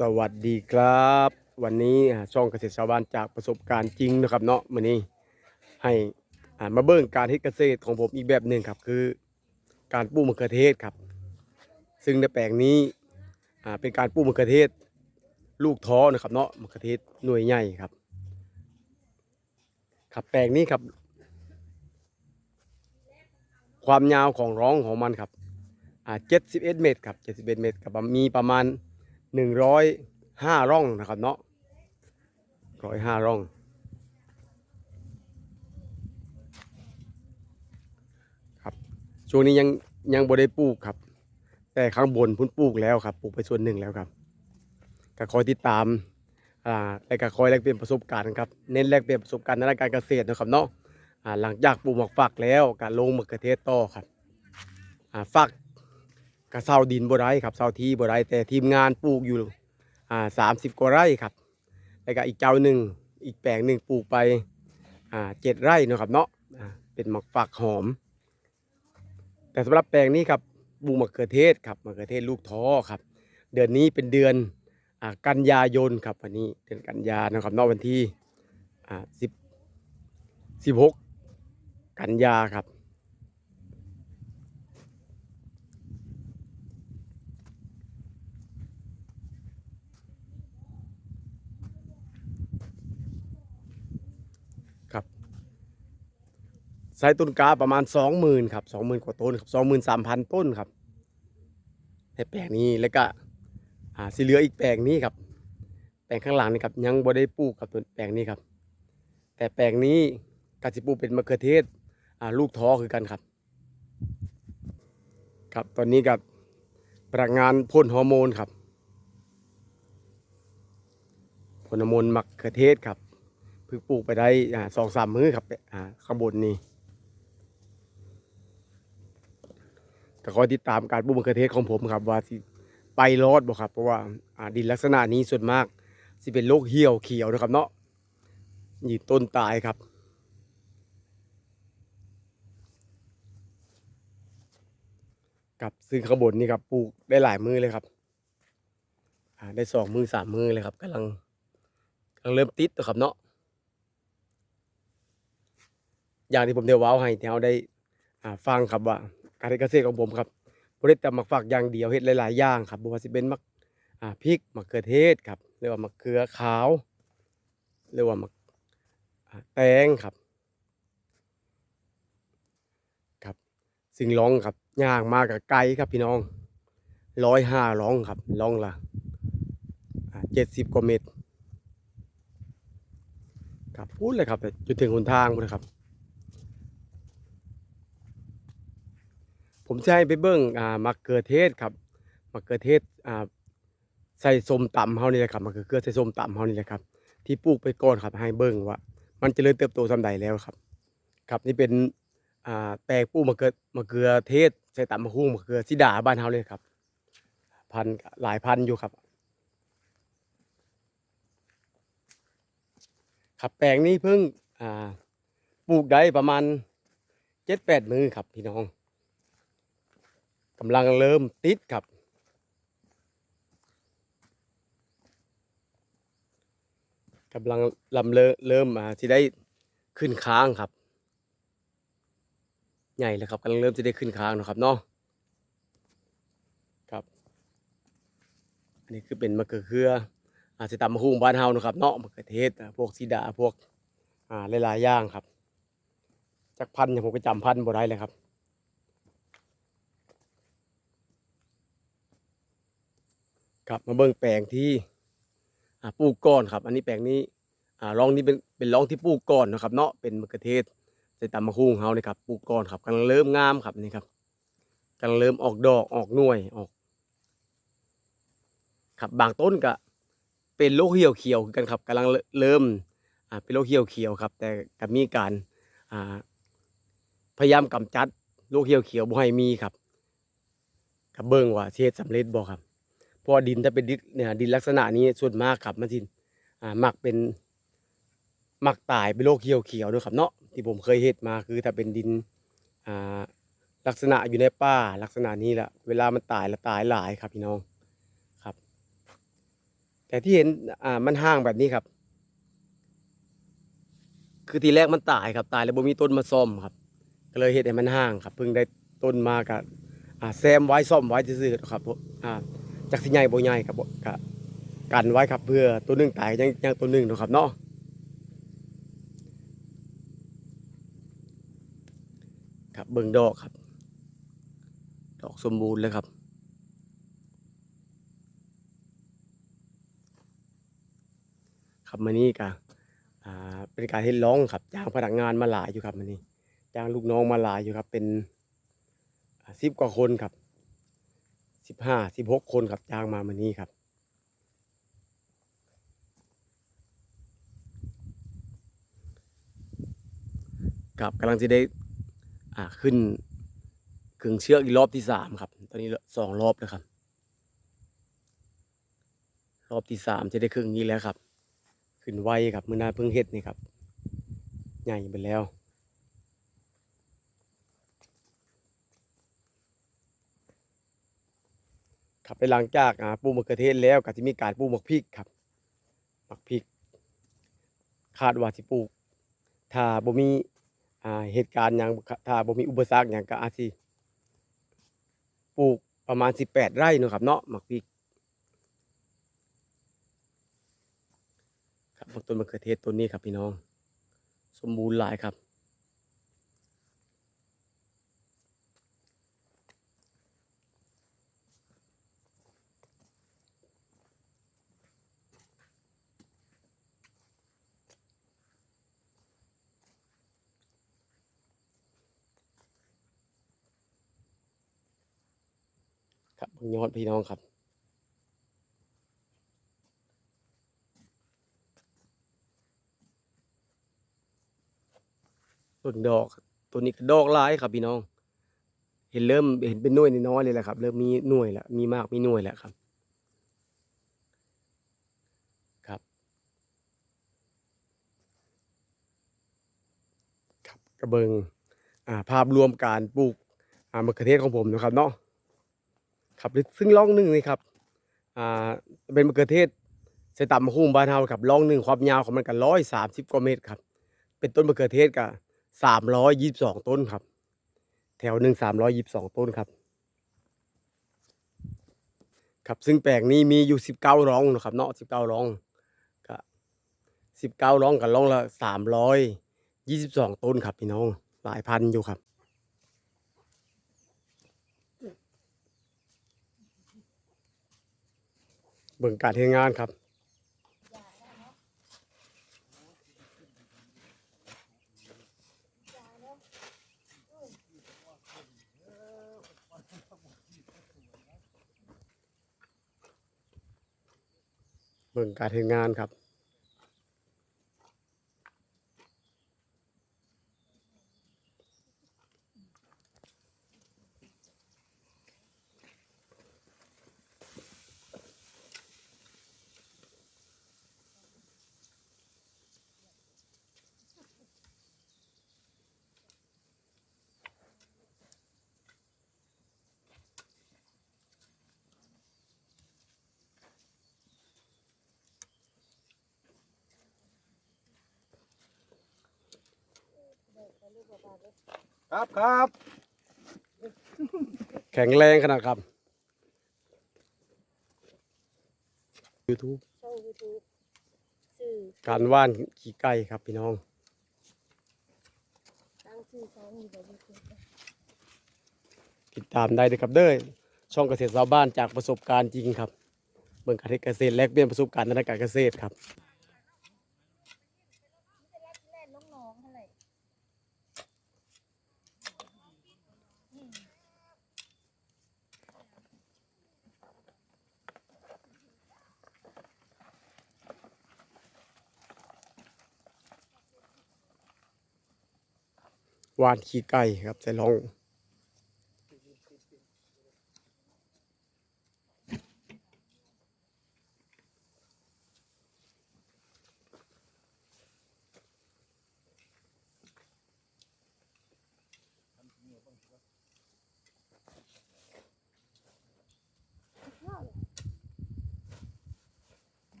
สวัสดีครับ วันนี้ช่องเกษตรชาวบ้านจากประสบการณ์จริงนะครับเนาะมื้อนี้ให้มาเบิ่งการเฮ็ดเกษตรของผมอีกแบบหนึ่งครับคือ การปลูกมะเขือเทศครับ ซึ่งในแปลงนี้เป็นการปลูกมะเขือเทศ ลูกท้อนะครับเนาะมะเขือเทศหน่วยใหญ่ครับ ครับแปลงนี้ครับ ความยาวของร้องของมันครับอ่า71เอ็ดเมตรครับ71เมตรกับมีประมาณ หนึ่งร้อยห้าร่องนะครับเนาะร้อยห้าร่อง ครับช่วงนี้ยังยังบ่ได้ปลูกครับ แต่ข้างบนพุ่นปลูกแล้วครับ ปลูกไปส่วนหนึ่งแล้วครับก็คอยติดตามอ่าและก็คอยแลกเปลี่ยนประสบการณ์ครับเน้นแลกเปลี่ยนประสบการณ์ในด้านการเกษตรนะครับเนาะอ่าหลังจากปลูกหมากฝักแล้วการลงมะเขือเทศต่อครับอ่าฝัก กระเซาดินบ่ได้ครับเซาที่บ่ได้แต่ทีมงานปลูกอยู่อ่าสามสิบกว่าไร่ครับแล้วก็อีกเจ้าหนึ่งอีกแปลงหนึ่งปลูกไปอ่าเจ็ดไร่เนาะครับเนาะอ่าเป็นหมักฝักหอม แต่สำหรับแปลงนี้ครับปลูกมะเขือเทศครับมะเขือเทศลูกท้อครับ เดือนนี้เป็นเดือนอ่ากันยายนครับวันนี้เดือนกันยานะครับเนอกวันที่อ่าสิบสิบหกกันยาครับ ใช้ต้นกาประมาณสองหมื่นครับสองหมื่นกว่าต้นครับสองหมื่นสามพันต้นครับในแปลงนี้แล้วก็อ่าสีเหลืออีกแปลงนี้ครับ แปลงข้างหลังนี่ครับยังบ่ได้ปลูกกับต้นแปลงนี้ครับ แต่แปลงนี้กาสิปูเป็นมะเขือเทศอ่าลูกท้อคือกันครับ ครับตอนนี้กับพนักงานพ่นฮอร์โมนครับพ่นฮอร์โมนมะเขือเทศครับเพิ่งปลูกไปได้สองสามมื้อครับอ่าข้างบนนี่ ก็คอยติดตามการปลูกมะเขือเทศของผมครับ ว่าสิไปรอดบ่ครับ เพราะว่าอ่าดินลักษณะนี้ส่วนมากสิเป็นโรคเหี่ยวเขียวนะครับเนาะยืนต้นตายครับกับซึ่งข้างบนนี่ครับปลูกได้หลายมือเลยครับได้สองมือสามมือเลยครับกำลังกำลังเริ่มติดนะครับเนาะอย่างที่ผมเดียวว้าวให้แถวได้ฟังครับว่า การเฮ็ดเกษตรของผมครับบ่ได้แต่มักฝักอย่างเดียวเฮ็ดหลายๆอย่างครับบ่ว่าสิเป็นมักอ่าพริกมะเขือเทศครับหรือว่ามะเขือขาวหรือว่ามะแตงครับครับ สิ่งร้องครับย่างมากับไกลครับพี่น้องร้อยห้าร้องครับร้องละเจ็ดสิบกว่าเมตรครับพูดเลยครับจนถึงหนทางพูดเลยครับ ผมจะให้ไปเบิ้งอ่ามะเขือเทศครับมะเขือเทศอ่าใส่ส้มตำเฮานี่แหละครับมะเขือเทศใส่ส้มตำเฮานี่แหละครับ ที่ปลูกไปก่อนครับให้เบิ้งว่า มันจเจริญเติบโตสำใดแล้วครับ ครับนี่เป็นอ่าแปลงปลูกมะเขือมะเขือเทศใส่ตำมะฮุ่งมะเขือสิดาบ้านเฮาเลยครับ พันหลายพันอยู่ครับ ครับแปลงนี้เพิ่งอ่าปลูกได้ประมาณเจ็ดแปดมือครับพี่น้อง กำลังเริ่มติดครับ กำลังลำเริ่มเริ่มมาที่ได้ขึ้นค้างครับ ใหญ่แล้วครับกำลังเริ่มจะได้ขึ้นค้างนะครับเนาะครับ อันนี้คือเป็นมะเขือเครืออาจจะตำมะฮุ่งบ้านเฮานะครับเนาะมะเขือเทศพวกซีดาพวกอ่าหลายๆอย่างครับจักพันธุ์ที่ผมก็จำพันธุ์บ่ได้เลยครับ ครับมาเบิ่งแปลงที่ปลูกก่อนครับ อันนี้แปลงนี้ร่องนี้เป็นเป็นร่องที่ปลูกก่อนนะครับเนาะเป็นมะเขือเทศใส่ตำมะฮุ่งเฮาเลยครับปลูกก่อนครับกำลังเริ่มงามครับนี่ครับกำลังเริ่มออกดอกออกหน่วยออก ครับบางต้นก็เป็นโรคเหี่ยวเขียวกันครับกำลังเริ่มเป็นโรคเหี่ยวเขียวครับ แต่ก็มีการพยายามกำจัดโรคเหี่ยวเขียวบ่ให้มีครับกับเบิ่งว่าเฮ็ดสำเร็จบ่ครับ เพราะดินถ้าเป็นดินเนี่ยดินลักษณะนี้ส่วนมากครับมันสิอ่ามักเป็นหมักตายเป็นโรคเหี่ยวเขียวด้วยครับเนาะที่ผมเคยเฮ็ดมาคือถ้าเป็นดินอ่าลักษณะอยู่ในป่าลักษณะนี้แหละเวลามันตายแล้วตายหลายครับพี่น้องครับ แต่ที่เห็นอ่ามันห่างแบบนี้ครับ คือทีแรกมันตายครับตายแล้วบ่มีต้นมาซ่อมครับ ก็เลยเฮ็ดให้มันห่างครับ เพิ่งได้ต้นมากับอ่าแซมไว้ซ่อมไว้ซื่อๆครับอ่า จากสิใหญ่บ่ใหญ่ครับก็กันไว้ครับเพื่อตัวหนึงตายยังยังตัวหนึงนะครับเนาะครับเบิ่งดอกครับ ดอกสมบูรณ์เลยครับครับมื้อนี้ก็อ่าเป็นการเฮ็ดร้องครับจ้างพนักงานมาหลายอยู่ครับมื้อนี้จ้างลูกน้องมาหลายอยู่ครับ เป็นสิบกว่าคนครับ สิบห้าสิบหกคนครับจ้างมามื้อนี้ครับ ครับกำลังจะได้อ่าขึ้นขึงเชือกอีกรอบที่สามครับ ตอนนี้สองรอบแล้วครับ รอบที่สามจะได้ครึ่งนี้แล้วครับ ขึ้นไวครับเมื่อนาเพิ่งเฮ็ดนี่ครับ ใหญ่ไปแล้ว ครับไปหลังจากอ่าปลูกมะเขือเทศแล้วก็จะมีการปลูกมะพริกครับมะพริก คาดว่าสิปลูก ถ้าบ่มีอ่าเหตุการณ์หยังถ้าบ่มีอุปสรรคหยังก็อาจสิปลูกประมาณ 18 ไร่เนาะครับเนาะมะพริกครับต้นมะเขือเทศต้นนี้ครับพี่น้อง สมบูรณ์หลายครับ ยอดพี่น้องครับ ต้นดอก ตัวนี้ก็ดอกลายครับพี่น้อง เห็นเริ่มเห็นเป็นหน่วยน้อยเลยแหละครับ เริ่มมีหน่วยแล้วมีมากมีหน่วยแล้วครับครับครับกระเบิงอ่าภาพรวมการปลูกอ่ามะเขือเทศของผมนะครับเนาะ ครับซึ่งร่องหนึ่งนี่ครับอ่าเป็นมะเขือเทศใส่ตำมะคุ้มบ้านเฮาครับร่องหนึ่งความยาวของมันก็ร้อยสามสิบกว่าเมตรครับ เป็นต้นมะเขือเทศกับสามร้อยยี่สิบสองต้นครับ แถวหนึ่งสามร้อยยี่สิบสองต้นครับ ครับซึ่งแปลงนี้มีอยู่สิบเก้าร่องนะครับเนาะสิบเก้าร่องก็สิบเก้าร่องกับร่องละสามร้อยยี่สิบสองต้นครับพี่น้องหลายพันอยู่ครับ เบิ่งการเฮ็ดงานครับเบิ่งการเฮ็ดงานครับ ครับครับ แข็งแรงขนาดครับ YouTube ช่องยูทูบชื่อการว่านขี้ไก่ครับพี่น้อง ตั้งชื่อช่องอยู่ในยูทูบติดตามได้เลยครับเด้อช่องเกษตรชาวบ้านจากประสบการณ์จริงครับเบิ่งการเฮ็ดเกษตรแลกเปลี่ยนประสบการณ์ในการเกษตรครับ แล่นน้องๆเท่าไหร่ วานขี้ไก่ครับใส่ลอง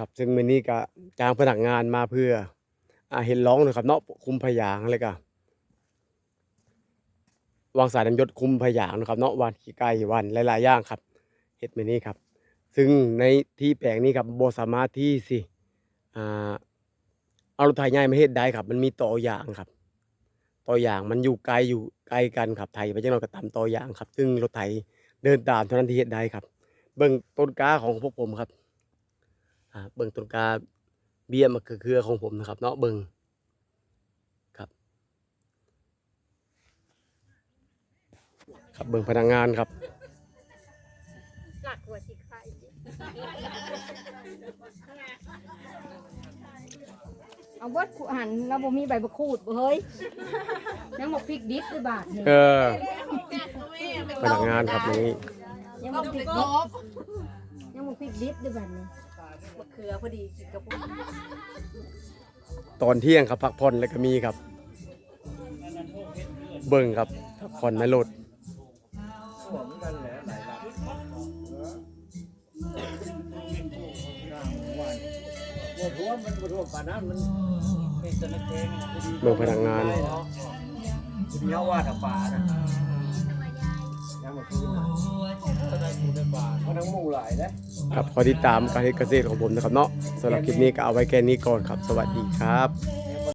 ครับซึ่งมื้อนี้ก็จ้างพนักงานมาเพื่ออ่าเห็นร้องนะครับเนาะคุมพยางเลยก็วางสายน้ำยศคุมพยางนะครับเนาะวันขี้ไก่วันหลายๆอย่างครับเฮ็ดมื้อนี้ครับ ซึ่งในที่แปลงนี้ครับบ่สามารถที่สิอ่าเอารถไถใหญ่มาเฮ็ดได้ครับ มันมีต่อย่างครับต่อย่างมันอยู่ไกลอยู่ไกลกันครับไถไปจังหน่อยก็ตามต่อย่างครับ ซึ่งรถไถเดินตามเท่านั้นที่เฮ็ดได้ครับ เบิ่งต้นก้าของพวกผมครับ เบิ่งต้นกล้าเบี้ยมะเขือเครือของผมนะครับ เนาะเบิ่งครับ ครับเบิ่งพนักงานครับหลักหัวสิไข่เอาบดขหันแล้วบ่มีใบมะกรูดบ่เฮ้ยยังบอกพริกดิบด้วยบาทนี่เออพนักงานครับอย่างนี้ยังบอกพริกดิบยังบอกพริกดิบด้วยบาทนี่ มะเขือพอดีกินกับพวกตอนเที่ยงครับพักผ่อนแล้วก็มีครับ เบิ่งครับพักผ่อนในรถบท่วมมันบท่วมป่านนั้นมันเป็นตะเกงเบิ่งพนักงานเดียวว่าถ้าป่านะยังมาคืนนะก็ได้คูได้ป่าเพราะทั้งหมู่หลายนะ ครับขอติดตามการเฮ็ดเกษตรของผมนะครับเนาะสำหรับคลิปนี้ก็เอาไว้แค่นี้ก่อนครับ สวัสดีครับ